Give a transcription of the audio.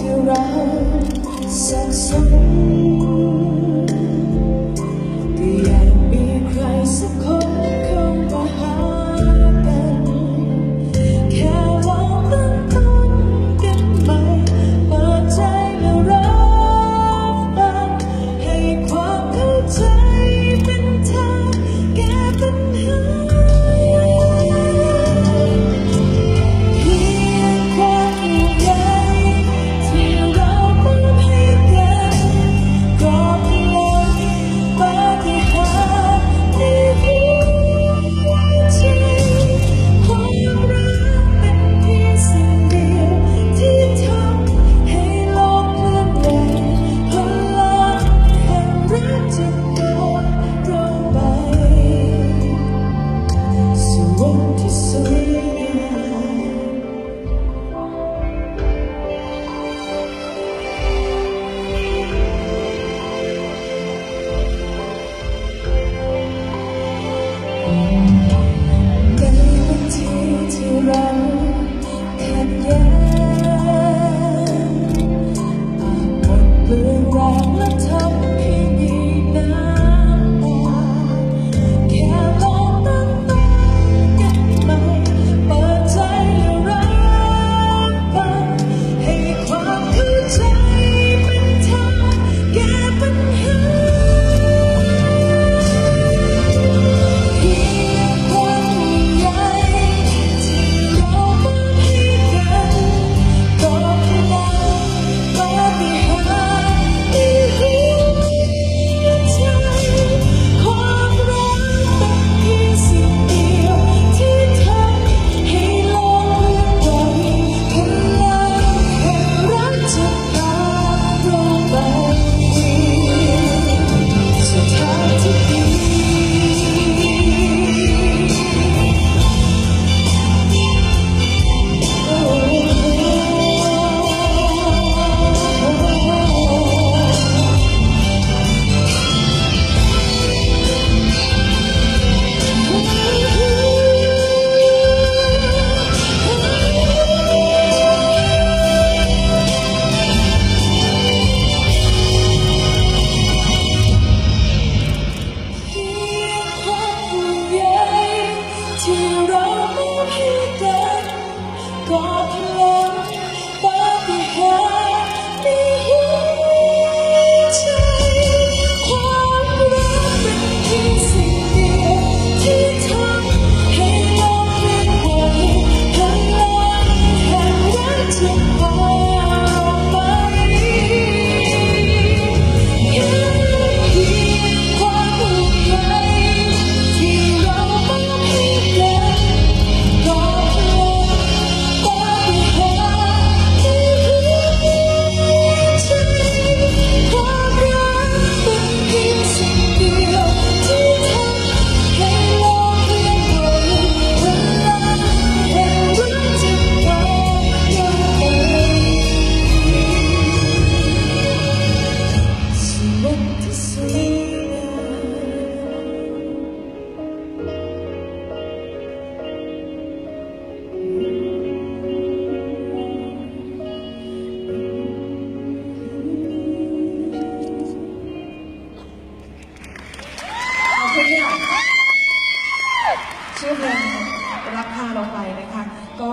ที่เราหมดห ชื่อเพลงรักพาเราไปนะคะ ก็